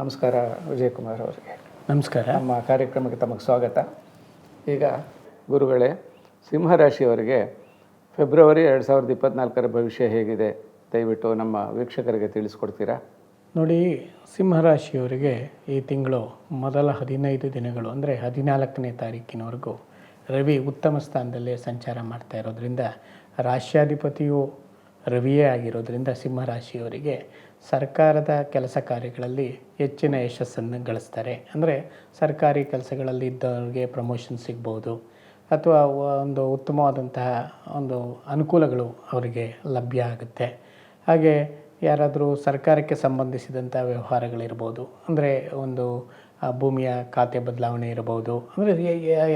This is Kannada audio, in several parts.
ನಮಸ್ಕಾರ ವಿಜಯಕುಮಾರ್ ಅವರಿಗೆ. ನಮಸ್ಕಾರ. ನಮ್ಮ ಕಾರ್ಯಕ್ರಮಕ್ಕೆ ತಮಗೆ ಸ್ವಾಗತ. ಈಗ ಗುರುಗಳೇ ಸಿಂಹರಾಶಿಯವರಿಗೆ ಫೆಬ್ರವರಿ ಎರಡು ಸಾವಿರದ ಇಪ್ಪತ್ನಾಲ್ಕರ ಭವಿಷ್ಯ ಹೇಗಿದೆ? ದಯವಿಟ್ಟು ನಮ್ಮ ವೀಕ್ಷಕರಿಗೆ ತಿಳಿಸ್ಕೊಡ್ತೀರಾ? ನೋಡಿ ಸಿಂಹರಾಶಿಯವರಿಗೆ ಈ ತಿಂಗಳು ಮೊದಲ ಹದಿನೈದು ದಿನಗಳು ಅಂದರೆ ಹದಿನಾಲ್ಕನೇ ತಾರೀಕಿನವರೆಗೂ ರವಿ ಉತ್ತಮ ಸ್ಥಾನದಲ್ಲೇ ಸಂಚಾರ ಮಾಡ್ತಾ ಇರೋದ್ರಿಂದ ರಾಶ್ಯಾಧಿಪತಿಯು ರವಿಯೇ ಆಗಿರೋದ್ರಿಂದ ಸಿಂಹರಾಶಿಯವರಿಗೆ ಸರ್ಕಾರದ ಕೆಲಸ ಕಾರ್ಯಗಳಲ್ಲಿ ಹೆಚ್ಚಿನ ಯಶಸ್ಸನ್ನು ಗಳಿಸ್ತಾರೆ. ಅಂದರೆ ಸರ್ಕಾರಿ ಕೆಲಸಗಳಲ್ಲಿ ಇದ್ದವ್ರಿಗೆ ಪ್ರಮೋಷನ್ ಸಿಗ್ಬೋದು, ಅಥವಾ ಒಂದು ಉತ್ತಮವಾದಂತಹ ಒಂದು ಅನುಕೂಲಗಳು ಅವರಿಗೆ ಲಭ್ಯ ಆಗುತ್ತೆ. ಹಾಗೆ ಯಾರಾದರೂ ಸರ್ಕಾರಕ್ಕೆ ಸಂಬಂಧಿಸಿದಂಥ ವ್ಯವಹಾರಗಳಿರ್ಬೋದು, ಅಂದರೆ ಒಂದು ಭೂಮಿಯ ಖಾತೆ ಬದಲಾವಣೆ ಇರ್ಬೋದು, ಅಂದರೆ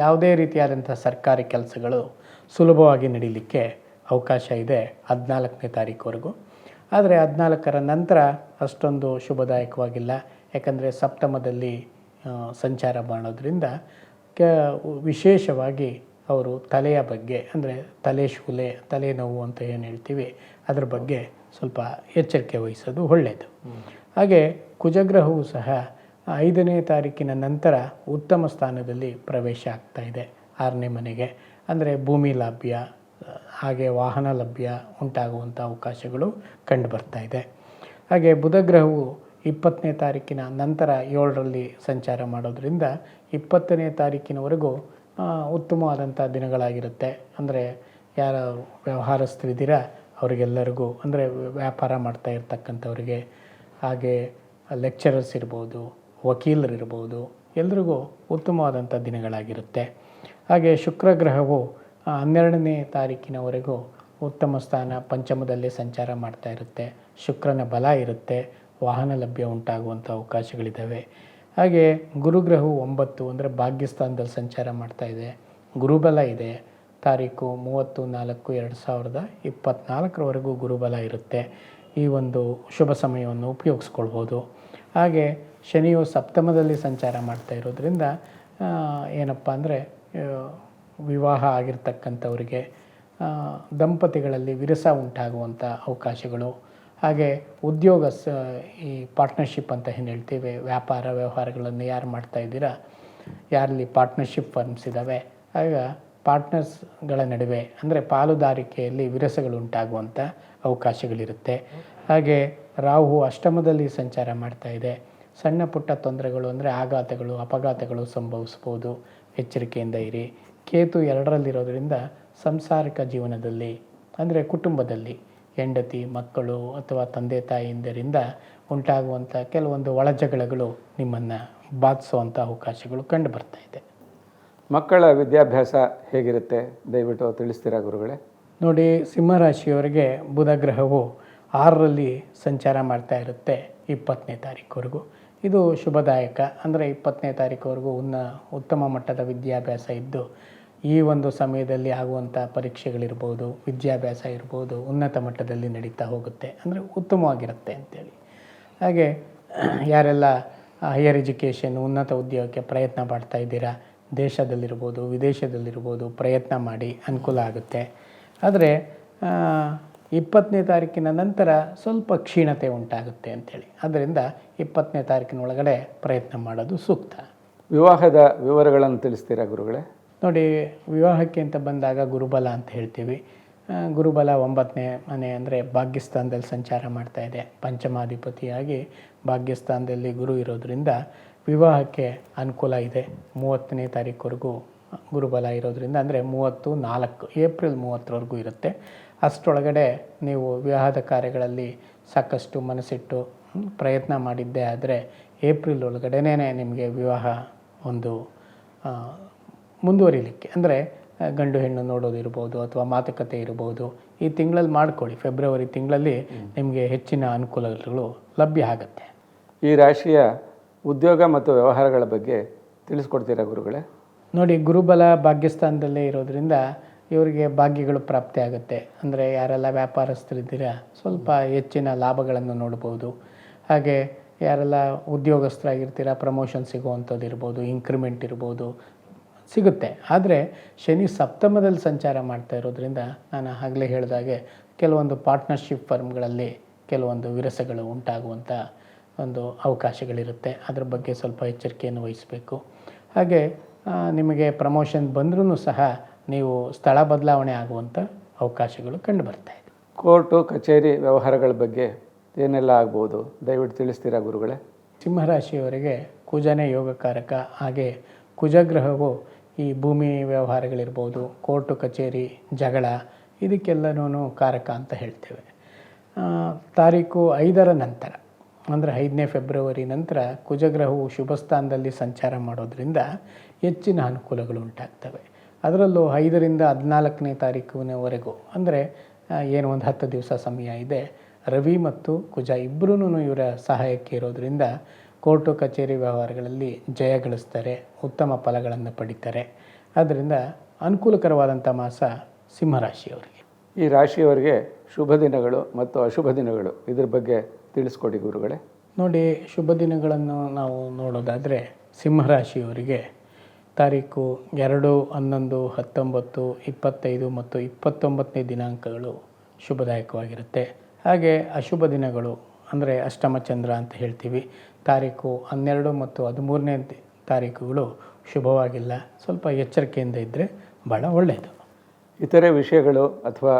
ಯಾವುದೇ ರೀತಿಯಾದಂಥ ಸರ್ಕಾರಿ ಕೆಲಸಗಳು ಸುಲಭವಾಗಿ ನಡೀಲಿಕ್ಕೆ ಅವಕಾಶ ಇದೆ ಹದಿನಾಲ್ಕನೇ ತಾರೀಕುವರೆಗೂ. ಆದರೆ ಹದಿನಾಲ್ಕರ ನಂತರ ಅಷ್ಟೊಂದು ಶುಭದಾಯಕವಾಗಿಲ್ಲ. ಯಾಕಂದರೆ ಸಪ್ತಮದಲ್ಲಿ ಸಂಚಾರ ಮಾಡೋದ್ರಿಂದ ಕ, ವಿಶೇಷವಾಗಿ ಅವರು ತಲೆಯ ಬಗ್ಗೆ, ಅಂದರೆ ತಲೆ ಶೂಲೆ ತಲೆನೋವು ಅಂತ ಏನು ಹೇಳ್ತೀವಿ, ಅದ್ರ ಬಗ್ಗೆ ಸ್ವಲ್ಪ ಎಚ್ಚರಿಕೆ ವಹಿಸೋದು ಒಳ್ಳೆಯದು ಹಾಗೆ ಕುಜಗ್ರಹವು ಸಹ ಐದನೇ ತಾರೀಕಿನ ನಂತರ ಉತ್ತಮ ಸ್ಥಾನದಲ್ಲಿ ಪ್ರವೇಶ ಆಗ್ತಾ ಇದೆ. ಆರನೇ ಮನೆಗೆ, ಅಂದರೆ ಭೂಮಿ ಲಭ್ಯ ಹಾಗೆ ವಾಹನ ಲಭ್ಯ ಉಂಟಾಗುವಂಥ ಅವಕಾಶಗಳು ಕಂಡು ಬರ್ತಾ ಇದೆ. ಹಾಗೆ ಬುಧಗ್ರಹವು ಇಪ್ಪತ್ತನೇ ತಾರೀಕಿನ ನಂತರ ಏಳರಲ್ಲಿ ಸಂಚಾರ ಮಾಡೋದರಿಂದ ಇಪ್ಪತ್ತನೇ ತಾರೀಕಿನವರೆಗೂ ಉತ್ತಮವಾದಂಥ ದಿನಗಳಾಗಿರುತ್ತೆ. ಅಂದರೆ ಯಾರ ವ್ಯವಹಾರಸ್ಥರಿದ್ದೀರಾ ಅವರಿಗೆಲ್ಲರಿಗೂ ಅಂದರೆ ವ್ಯಾಪಾರ ಮಾಡ್ತಾ ಇರ್ತಕ್ಕಂಥವ್ರಿಗೆ. ಹಾಗೆ ಲೆಕ್ಚರರ್ಸ್ ಇರ್ಬೋದು ವಕೀಲರಿರ್ಬೋದು ಎಲ್ರಿಗೂ ಉತ್ತಮವಾದಂಥ ದಿನಗಳಾಗಿರುತ್ತೆ. ಹಾಗೆ ಶುಕ್ರ ಗ್ರಹವು ಆ, ಹನ್ನೆರಡನೇ ತಾರೀಕಿನವರೆಗೂ ಉತ್ತಮ ಸ್ಥಾನ ಪಂಚಮದಲ್ಲಿ ಸಂಚಾರ ಮಾಡ್ತಾ ಇರುತ್ತೆ. ಶುಕ್ರನ ಬಲ ಇರುತ್ತೆ. ವಾಹನ ಲಭ್ಯ ಉಂಟಾಗುವಂಥ ಅವಕಾಶಗಳಿದ್ದಾವೆ. ಹಾಗೆ ಗುರುಗ್ರಹವು ಒಂಬತ್ತು ಅಂದರೆ ಭಾಗ್ಯಸ್ಥಾನದಲ್ಲಿ ಸಂಚಾರ ಮಾಡ್ತಾ ಇದೆ. ಗುರುಬಲ ಇದೆ. ತಾರೀಕು ಮೂವತ್ತು, ನಾಲ್ಕು, ಎರಡು ಸಾವಿರದ ಇಪ್ಪತ್ತ್ನಾಲ್ಕರವರೆಗೂ ಗುರುಬಲ ಇರುತ್ತೆ. ಈ ಒಂದು ಶುಭ ಸಮಯವನ್ನು ಉಪಯೋಗಿಸ್ಕೊಳ್ಬೋದು. ಹಾಗೆ ಶನಿಯು ಸಪ್ತಮದಲ್ಲಿ ಸಂಚಾರ ಮಾಡ್ತಾ ಇರೋದ್ರಿಂದ ಏನಪ್ಪ ಅಂದರೆ ವಿವಾಹ ಆಗಿರ್ತಕ್ಕಂಥವರಿಗೆ ದಂಪತಿಗಳಲ್ಲಿ ವಿರಸ ಉಂಟಾಗುವಂಥ ಅವಕಾಶಗಳು. ಹಾಗೆ ಉದ್ಯೋಗ ಸ ಈ ಪಾರ್ಟ್ನರ್ಶಿಪ್ ಅಂತ ಏನು ಹೇಳ್ತೀವಿ, ವ್ಯಾಪಾರ ವ್ಯವಹಾರಗಳನ್ನು ಯಾರು ಮಾಡ್ತಾ ಇದ್ದೀರಾ? ಯಾರಲ್ಲಿ ಪಾರ್ಟ್ನರ್ಶಿಪ್ ಫರ್ಮ್ಸ್ ಇದ್ದಾವೆ ಆಗ ಪಾರ್ಟ್ನರ್ಸ್ಗಳ ನಡುವೆ, ಅಂದರೆ ಪಾಲುದಾರಿಕೆಯಲ್ಲಿ ವಿರಸಗಳು ಉಂಟಾಗುವಂಥ ಅವಕಾಶಗಳಿರುತ್ತೆ. ಹಾಗೆ ರಾಹು ಅಷ್ಟಮದಲ್ಲಿ ಸಂಚಾರ ಮಾಡ್ತಾ ಇದೆ. ಸಣ್ಣ ಪುಟ್ಟ ತೊಂದರೆಗಳು ಅಂದರೆ ಆಘಾತಗಳು, ಅಪಘಾತಗಳು ಸಂಭವಿಸ್ಬೋದು. ಎಚ್ಚರಿಕೆಯಿಂದ ಇರಿ. ಕೇತು ಎರಡರಲ್ಲಿರೋದ್ರಿಂದ ಸಂಸಾರಿಕ ಜೀವನದಲ್ಲಿ ಅಂದರೆ ಕುಟುಂಬದಲ್ಲಿ ಹೆಂಡತಿ ಮಕ್ಕಳು ಅಥವಾ ತಂದೆ ತಾಯಿಯಿಂದರಿಂದ ಉಂಟಾಗುವಂಥ ಕೆಲವೊಂದು ಒಳಜಗಳಗಳು ನಿಮ್ಮನ್ನು ಬಾಧಿಸುವಂಥ ಅವಕಾಶಗಳು ಕಂಡು ಬರ್ತಾ ಇದೆ. ಮಕ್ಕಳ ವಿದ್ಯಾಭ್ಯಾಸ ಹೇಗಿರುತ್ತೆ? ದಯವಿಟ್ಟು ತಿಳಿಸ್ತೀರಾ ಗುರುಗಳೇ? ನೋಡಿ ಸಿಂಹರಾಶಿಯವರಿಗೆ ಬುಧ ಗ್ರಹವು ಆರರಲ್ಲಿ ಸಂಚಾರ ಮಾಡ್ತಾ ಇರುತ್ತೆ ಇಪ್ಪತ್ತನೇ ತಾರೀಕುವರೆಗೂ. ಇದು ಶುಭದಾಯಕ. ಅಂದರೆ ಇಪ್ಪತ್ತನೇ ತಾರೀಕುವರೆಗೂ ಉನ್ನ ಉತ್ತಮ ಮಟ್ಟದ ವಿದ್ಯಾಭ್ಯಾಸ ಇದ್ದು, ಈ ಒಂದು ಸಮಯದಲ್ಲಿ ಆಗುವಂಥ ಪರೀಕ್ಷೆಗಳಿರ್ಬೋದು, ವಿದ್ಯಾಭ್ಯಾಸ ಇರ್ಬೋದು ಉನ್ನತ ಮಟ್ಟದಲ್ಲಿ ನಡೀತಾ ಹೋಗುತ್ತೆ. ಅಂದರೆ ಉತ್ತಮವಾಗಿರುತ್ತೆ ಅಂತೇಳಿ. ಹಾಗೆ ಯಾರೆಲ್ಲ ಹೈಯರ್ ಎಜುಕೇಷನ್ ಉನ್ನತ ಉದ್ಯೋಗಕ್ಕೆ ಪ್ರಯತ್ನ ಮಾಡ್ತಾ ಇದ್ದೀರಾ, ದೇಶದಲ್ಲಿರ್ಬೋದು, ವಿದೇಶದಲ್ಲಿರ್ಬೋದು ಪ್ರಯತ್ನ ಮಾಡಿ ಅನುಕೂಲ ಆಗುತ್ತೆ. ಆದರೆ ಇಪ್ಪತ್ತನೇ ತಾರೀಕಿನ ನಂತರ ಸ್ವಲ್ಪ ಕ್ಷೀಣತೆ ಉಂಟಾಗುತ್ತೆ ಅಂಥೇಳಿ ಅದರಿಂದ ಇಪ್ಪತ್ತನೇ ತಾರೀಕಿನ ಒಳಗಡೆ ಪ್ರಯತ್ನ ಮಾಡೋದು ಸೂಕ್ತ. ವಿವಾಹದ ವಿವರಗಳನ್ನು ತಿಳಿಸ್ತೀರಾ ಗುರುಗಳೇ? ನೋಡಿ ವಿವಾಹಕ್ಕೆ ಅಂತ ಬಂದಾಗ ಗುರುಬಲ ಅಂತ ಹೇಳ್ತೀವಿ. ಗುರುಬಲ ಒಂಬತ್ತನೇ ಮನೆ ಅಂದರೆ ಭಾಗ್ಯಸ್ಥಾನದಲ್ಲಿ ಸಂಚಾರ ಮಾಡ್ತಾ ಇದೆ. ಪಂಚಮಾಧಿಪತಿಯಾಗಿ ಭಾಗ್ಯಸ್ಥಾನದಲ್ಲಿ ಗುರು ಇರೋದರಿಂದ ವಿವಾಹಕ್ಕೆ ಅನುಕೂಲ ಇದೆ. ಮೂವತ್ತನೇ ತಾರೀಕುವರೆಗೂ ಗುರುಬಲ ಇರೋದ್ರಿಂದ ಅಂದರೆ ಮೂವತ್ತು ನಾಲ್ಕು ಏಪ್ರಿಲ್ ಮೂವತ್ತರವರೆಗೂ ಇರುತ್ತೆ. ಅಷ್ಟರೊಳಗಡೆ ನೀವು ವಿವಾಹದ ಕಾರ್ಯಗಳಲ್ಲಿ ಸಾಕಷ್ಟು ಮನಸ್ಸಿಟ್ಟು ಪ್ರಯತ್ನ ಮಾಡಿದ್ದೇ ಆದರೆ ಏಪ್ರಿಲ್ ಒಳಗಡೆನೇ ನಿಮಗೆ ವಿವಾಹ ಒಂದು ಮುಂದುವರಿಲಿಕ್ಕೆ. ಅಂದರೆ ಗಂಡು ಹೆಣ್ಣು ನೋಡೋದಿರ್ಬೋದು ಅಥವಾ ಮಾತುಕತೆ ಇರ್ಬೋದು. ಈ ತಿಂಗಳಲ್ಲಿ ಮಾಡಿಕೊಳ್ಳಿ. ಫೆಬ್ರವರಿ ತಿಂಗಳಲ್ಲಿ ನಿಮಗೆ ಹೆಚ್ಚಿನ ಅನುಕೂಲಗಳು ಲಭ್ಯ ಆಗುತ್ತೆ. ಈ ರಾಶಿಯ ಉದ್ಯೋಗ ಮತ್ತು ವ್ಯವಹಾರಗಳ ಬಗ್ಗೆ ತಿಳಿಸ್ಕೊಡ್ತೀರಾ ಗುರುಗಳೇ? ನೋಡಿ, ಗುರುಬಲ ಭಾಗ್ಯಸ್ಥಾನದಲ್ಲೇ ಇರೋದ್ರಿಂದ ಇವರಿಗೆ ಭಾಗ್ಯಗಳು ಪ್ರಾಪ್ತಿ ಆಗುತ್ತೆ. ಅಂದರೆ ಯಾರೆಲ್ಲ ವ್ಯಾಪಾರಸ್ಥರಿದ್ದೀರಾ, ಸ್ವಲ್ಪ ಹೆಚ್ಚಿನ ಲಾಭಗಳನ್ನು ನೋಡ್ಬೋದು. ಹಾಗೆ ಯಾರೆಲ್ಲ ಉದ್ಯೋಗಸ್ಥರಾಗಿರ್ತೀರ ಪ್ರಮೋಷನ್ ಸಿಗುವಂಥದ್ದು ಇರ್ಬೋದು ಇನ್ಕ್ರಿಮೆಂಟ್ ಇರ್ಬೋದು, ಸಿಗುತ್ತೆ. ಆದರೆ ಶನಿ ಸಪ್ತಮದಲ್ಲಿ ಸಂಚಾರ ಮಾಡ್ತಾ ಇರೋದ್ರಿಂದ ನಾನು ಆಗಲೇ ಹೇಳಿದಾಗೆ ಕೆಲವೊಂದು ಪಾರ್ಟ್ನರ್ಶಿಪ್ ಫರ್ಮ್ಗಳಲ್ಲಿ ಕೆಲವೊಂದು ವಿರಸಗಳು ಉಂಟಾಗುವಂಥ ಒಂದು ಅವಕಾಶಗಳಿರುತ್ತೆ. ಅದ್ರ ಬಗ್ಗೆ ಸ್ವಲ್ಪ ಎಚ್ಚರಿಕೆಯನ್ನು ವಹಿಸಬೇಕು. ಹಾಗೆ ನಿಮಗೆ ಪ್ರಮೋಷನ್ ಬಂದ್ರೂ ಸಹ ನೀವು ಸ್ಥಳ ಬದಲಾವಣೆ ಆಗುವಂಥ ಅವಕಾಶಗಳು ಕಂಡು ಬರ್ತಾ ಇದೆ. ಕೋರ್ಟು ಕಚೇರಿ ವ್ಯವಹಾರಗಳ ಬಗ್ಗೆ ಏನೆಲ್ಲ ಆಗ್ಬೋದು? ದಯವಿಟ್ಟು ತಿಳಿಸ್ತೀರಾ ಗುರುಗಳೇ? ಸಿಂಹರಾಶಿಯವರಿಗೆ ಕುಜನೇ ಯೋಗಕಾರಕ ಹಾಗೆ ಕುಜಗ್ರಹವು ಈ ಭೂಮಿ ವ್ಯವಹಾರಗಳಿರ್ಬೋದು ಕೋರ್ಟು ಕಚೇರಿ ಜಗಳ ಇದಕ್ಕೆಲ್ಲನೂ ಕಾರಕ ಅಂತ ಹೇಳ್ತೇವೆ. ತಾರೀಕು ಐದರ ನಂತರ ಅಂದರೆ ಐದನೇ ಫೆಬ್ರವರಿ ನಂತರ ಕುಜಗ್ರಹವು ಶುಭ ಸ್ಥಾನದಲ್ಲಿ ಸಂಚಾರ ಮಾಡೋದರಿಂದ ಹೆಚ್ಚಿನ ಅನುಕೂಲಗಳು ಉಂಟಾಗ್ತವೆ. ಅದರಲ್ಲೂ ಐದರಿಂದ ಹದಿನಾಲ್ಕನೇ ತಾರೀಕಿನವರೆಗೂ ಅಂದರೆ ಏನು ಒಂದು ಹತ್ತು ದಿವಸ ಸಮಯ ಇದೆ, ರವಿ ಮತ್ತು ಕುಜ ಇಬ್ಬರೂ ಇವರ ಸಹಾಯಕ್ಕೆ ಇರೋದರಿಂದ ಕೋರ್ಟು ಕಚೇರಿ ವ್ಯವಹಾರಗಳಲ್ಲಿ ಜಯ ಗಳಿಸ್ತಾರೆ, ಉತ್ತಮ ಫಲಗಳನ್ನು ಪಡಿತಾರೆ. ಆದ್ದರಿಂದ ಅನುಕೂಲಕರವಾದಂಥ ಮಾಸ ಸಿಂಹರಾಶಿಯವರಿಗೆ. ಈ ರಾಶಿಯವರಿಗೆ ಶುಭ ದಿನಗಳು ಮತ್ತು ಅಶುಭ ದಿನಗಳು. ಇದ್ರ ಬಗ್ಗೆ ತಿಳಿಸ್ಕೊಡಿ ಗುರುಗಳೇ. ನೋಡಿ ಶುಭ ದಿನಗಳನ್ನು ನಾವು ನೋಡೋದಾದರೆ ಸಿಂಹರಾಶಿಯವರಿಗೆ ತಾರೀಕು ಎರಡು ಹನ್ನೊಂದು ಹತ್ತೊಂಬತ್ತು ಇಪ್ಪತ್ತೈದು ಮತ್ತು ಇಪ್ಪತ್ತೊಂಬತ್ತನೇ ದಿನಾಂಕಗಳು ಶುಭದಾಯಕವಾಗಿರುತ್ತೆ. ಹಾಗೆ ಅಶುಭ ದಿನಗಳು ಅಂದರೆ ಅಷ್ಟಮ ಚಂದ್ರ ಅಂತ ಹೇಳ್ತೀವಿ. ತಾರೀಕು ಹನ್ನೆರಡು ಮತ್ತು ಹದಿಮೂರನೇ ತಾರೀಕುಗಳು ಶುಭವಾಗಿಲ್ಲ. ಸ್ವಲ್ಪ ಎಚ್ಚರಿಕೆಯಿಂದ ಇದ್ದರೆ ಭಾಳ ಒಳ್ಳೆಯದು ಇತರೆ ವಿಷಯಗಳು ಅಥವಾ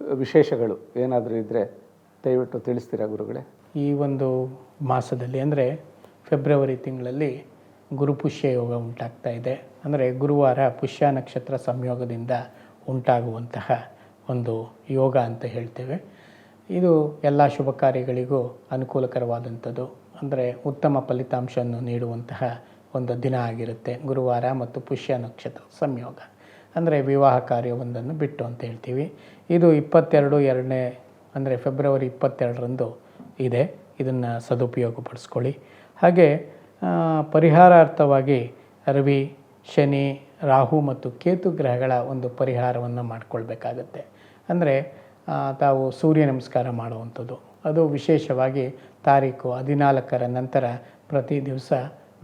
ವಿಶೇಷಗಳು ಏನಾದರೂ ಇದ್ದರೆ ದಯವಿಟ್ಟು ತಿಳಿಸ್ತೀರಾ ಗುರುಗಳೇ? ಈ ಒಂದು ಮಾಸದಲ್ಲಿ ಅಂದರೆ ಫೆಬ್ರವರಿ ತಿಂಗಳಲ್ಲಿ ಗುರು ಪುಷ್ಯ ಯೋಗ ಉಂಟಾಗ್ತಾ ಇದೆ. ಅಂದರೆ ಗುರುವಾರ ಪುಷ್ಯ ನಕ್ಷತ್ರ ಸಂಯೋಗದಿಂದ ಉಂಟಾಗುವಂತಹ ಒಂದು ಯೋಗ ಅಂತ ಹೇಳ್ತೇವೆ. ಇದು ಎಲ್ಲ ಶುಭ ಕಾರ್ಯಗಳಿಗೂ ಅನುಕೂಲಕರವಾದಂಥದ್ದು. ಅಂದರೆ ಉತ್ತಮ ಫಲಿತಾಂಶವನ್ನು ನೀಡುವಂತಹ ಒಂದು ದಿನ ಆಗಿರುತ್ತೆ ಗುರುವಾರ ಮತ್ತು ಪುಷ್ಯ ನಕ್ಷತ್ರ ಸಂಯೋಗ. ಅಂದರೆ ವಿವಾಹ ಕಾರ್ಯವೊಂದನ್ನು ಬಿಟ್ಟು ಅಂತ ಹೇಳ್ತೀವಿ. ಇದು ಇಪ್ಪತ್ತೆರಡು, ಎರಡನೇ ಅಂದರೆ ಫೆಬ್ರವರಿ ಇಪ್ಪತ್ತೆರಡರಂದು ಇದೆ. ಇದನ್ನು ಸದುಪಯೋಗಪಡಿಸ್ಕೊಳ್ಳಿ. ಹಾಗೆ ಪರಿಹಾರಾರ್ಥವಾಗಿ ರವಿ, ಶನಿ, ರಾಹು ಮತ್ತು ಕೇತು ಗ್ರಹಗಳ ಒಂದು ಪರಿಹಾರವನ್ನು ಮಾಡಿಕೊಳ್ಬೇಕಾಗತ್ತೆ. ಅಂದರೆ ತಾವು ಸೂರ್ಯ ನಮಸ್ಕಾರ ಮಾಡುವಂಥದ್ದು. ಅದು ವಿಶೇಷವಾಗಿ ತಾರೀಕು ಹದಿನಾಲ್ಕರ ನಂತರ ಪ್ರತಿ ದಿವಸ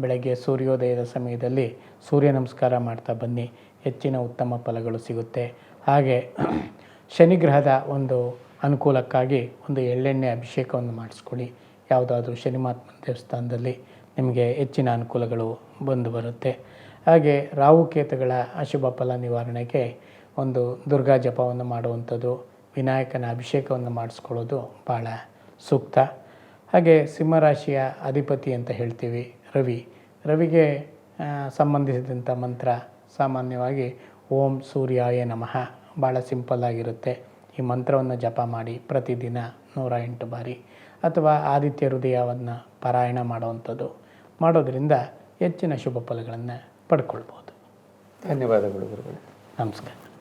ಬೆಳಗ್ಗೆ ಸೂರ್ಯೋದಯದ ಸಮಯದಲ್ಲಿ ಸೂರ್ಯ ನಮಸ್ಕಾರ ಮಾಡ್ತಾ ಬನ್ನಿ. ಹೆಚ್ಚಿನ ಉತ್ತಮ ಫಲಗಳು ಸಿಗುತ್ತೆ. ಹಾಗೆ ಶನಿಗ್ರಹದ ಒಂದು ಅನುಕೂಲಕ್ಕಾಗಿ ಒಂದು ಎಳ್ಳೆಣ್ಣೆ ಅಭಿಷೇಕವನ್ನು ಮಾಡಿಸ್ಕೊಳ್ಳಿ. ಯಾವುದಾದ್ರೂ ಶನಿಮಾತ್ಮ ದೇವಸ್ಥಾನದಲ್ಲಿ ನಿಮಗೆ ಹೆಚ್ಚಿನ ಅನುಕೂಲಗಳು ಬಂದು ಬರುತ್ತೆ. ಹಾಗೆ ರಾಹುಕೇತುಗಳ ಅಶುಭ ಫಲ ನಿವಾರಣೆಗೆ ಒಂದು ದುರ್ಗಾ ಜಪವನ್ನು ಮಾಡುವಂಥದ್ದು, ವಿನಾಯಕನ ಅಭಿಷೇಕವನ್ನು ಮಾಡಿಸ್ಕೊಳ್ಳೋದು ಭಾಳ ಸೂಕ್ತ. ಹಾಗೆ ಸಿಂಹರಾಶಿಯ ಅಧಿಪತಿ ಅಂತ ಹೇಳ್ತೀವಿ ರವಿ. ರವಿಗೆ ಸಂಬಂಧಿಸಿದಂಥ ಮಂತ್ರ ಸಾಮಾನ್ಯವಾಗಿ ಓಂ ಸೂರ್ಯಾಯ ನಮಃ ಭಾಳ ಸಿಂಪಲ್ ಆಗಿರುತ್ತೆ ಈ ಮಂತ್ರವನ್ನು ಜಪ ಮಾಡಿ ಪ್ರತಿದಿನ ನೂರ ಎಂಟು ಬಾರಿ ಅಥವಾ ಆದಿತ್ಯ ಹೃದಯವನ್ನು ಪಾರಾಯಣ ಮಾಡುವಂಥದ್ದು. ಮಾಡೋದರಿಂದ ಹೆಚ್ಚಿನ ಶುಭ ಫಲಗಳನ್ನು ಪಡ್ಕೊಳ್ಬೋದು. ಧನ್ಯವಾದಗಳು ಗುರುಗಳು. ನಮಸ್ಕಾರ.